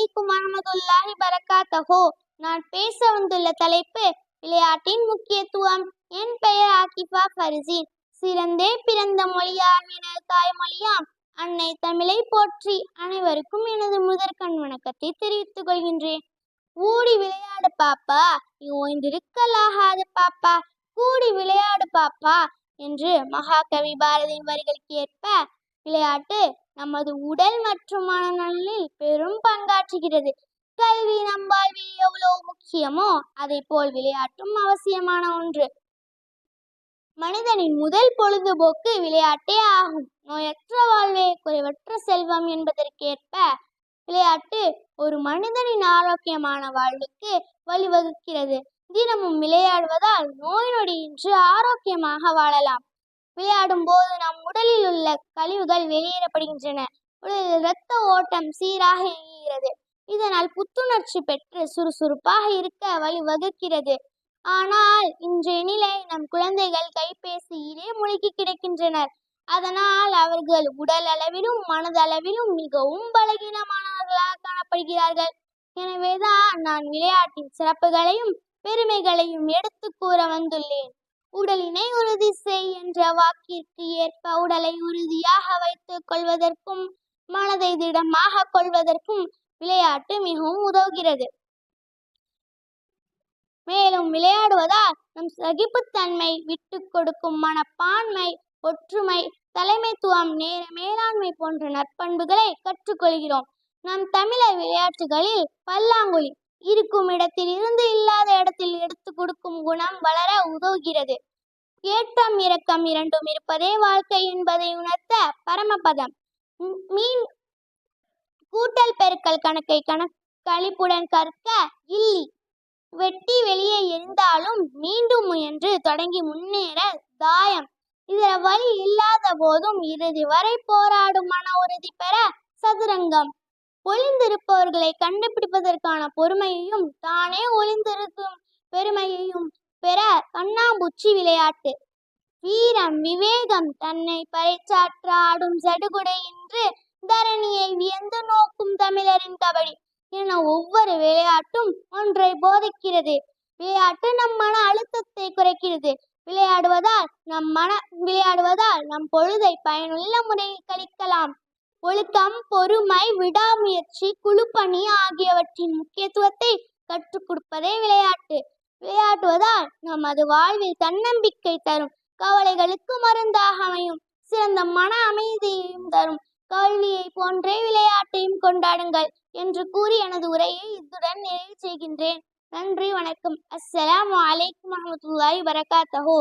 அலைக்கும் வரமதுல்லாஹி பரக்காத்தஹோ நான் பேச வந்துள்ள தலைப்பு விளையாட்டின் முக்கியத்துவம். என் பெயர் ஆகிஃபா ஃபர்சீன் சிறந்தே பிறந்த மொழியாம் எனது தாய்மொழியாம் அன்னை தமிழை போற்றி அனைவருக்கும் எனது முதற்கண் வணக்கத்தை தெரிவித்துக் கொள்கின்றேன். ஊடி விளையாடு பாப்பா. நீ ஓய்ந்திருக்கலாகாது பாப்பா. கூடி விளையாடு பாப்பா என்று மகாகவி பாரதியின் வரிகளுக்கு ஏற்ப விளையாட்டு நமது உடல் மற்றும் மனநலனில் பெரும் பங்காற்றுகிறது. கல்வி நம் வாழ்வில் எவ்வளவு முக்கியமோ அதை போல் விளையாட்டும் அவசியமான ஒன்று. மனிதனின் முதல் பொழுதுபோக்கு விளையாட்டே ஆகும். நோயற்ற வாழ்வே குறைவற்ற செல்வம் என்பதற்கேற்ப விளையாட்டு ஒரு மனிதனின் ஆரோக்கியமான வாழ்வுக்கு வழிவகுக்கிறது. தினமும் விளையாடுவதால் நோய் நொடியின்றி ஆரோக்கியமாக வாழலாம். விளையாடும் போது நம் உடலில் உள்ள கழிவுகள் வெளியேறப்படுகின்றன. உடலில் இரத்த ஓட்டம் சீராக இயங்குகிறது. இதனால் புத்துணர்ச்சி பெற்று சுறுசுறுப்பாக இருக்க வழிவகுக்கிறது. ஆனால் இன்றைய நிலை நம் குழந்தைகள் கைபேசியிலே மூழ்கி கிடக்கின்றனர். அதனால் அவர்கள் உடல் அளவிலும் மனதளவிலும் மிகவும் பலகீனமானவர்களாக காணப்படுகிறார்கள். எனவேதான் நான் விளையாட்டின் சிறப்புகளையும் பெருமைகளையும் எடுத்து கூற வந்துள்ளேன். உடலினை உறுதி செய் என்ற வாக்கிற்கு ஏற்ப உடலை உறுதியாக வைத்துக் கொள்வதற்கும் மனதை திடமாக கொள்வதற்கும் விளையாட்டு மிகவும் உதவுகிறது. மேலும் விளையாடுவதால் நம் சகிப்புத்தன்மை விட்டு கொடுக்கும் மனப்பான்மை ஒற்றுமை தலைமைத்துவம் நேர மேலாண்மை போன்ற நற்பண்புகளை கற்றுக்கொள்கிறோம். நம் தமிழர் விளையாட்டுகளில் பல்லாங்குழி இருக்கும் இடத்தில் இருந்து இல்லாத இடத்தில் குணம் வளர உதவுகிறது. ஏற்றம் இரக்கம் இரண்டும் இருப்பதே வாழ்க்கை என்பதை உணர்த்த பரமபதம். மீன் கூட்டல் பெருக்கல் கணக்கை கணக்களிப்புடன் கற்க இல்லி. வெட்டி வெளியே எரிந்தாலும் மீண்டும் முயன்று தொடங்கி முன்னேற தாயம். இதர வழி இல்லாத போதும் இறுதி வரை போராடும் மன உறுதி பெற சதுரங்கம். ஒளிந்திருப்பவர்களை கண்டுபிடிப்பதற்கான பொறுமையையும் தானே ஒளிந்திருக்கும் பெருமையையும் பெற கண்ணாம்பூச்சி விளையாட்டு. வீரம் விவேகம் தன்னை பறைச்சாற்ற ஆடும் சடுகுடை என்று தரணியை வியந்து நோக்கும் தமிழரின் கபடி என ஒவ்வொரு விளையாட்டும் ஒன்றை போதிக்கிறது. விளையாட்டு நம் மன அழுத்தத்தை குறைக்கிறது. விளையாடுவதால் நம் மன விளையாடுவதால் நம் பொழுதை பயனுள்ள முறையில் கழிக்கலாம். ஒழுக்கம் பொறுமை விடாமுயற்சி குழுப்பணி ஆகியவற்றின் முக்கியத்துவத்தை கற்றுக் கொடுப்பதே விளையாட்டு. விளையாடுவதால் நமது வாழ்வில் தன்னம்பிக்கை தரும். கவலைகளுக்கு மருந்தாக அமையும். சிறந்த மன அமைதியையும் தரும். கல்வியை போன்றே விளையாட்டையும் கொண்டாடுங்கள் என்று கூறி எனது உரையை இத்துடன் நிறைவு செய்கின்றேன். நன்றி வணக்கம். அஸ்ஸலாம் வலைக்கம் வரஹ்மத்துல்லாஹி வரகாத்தஹோ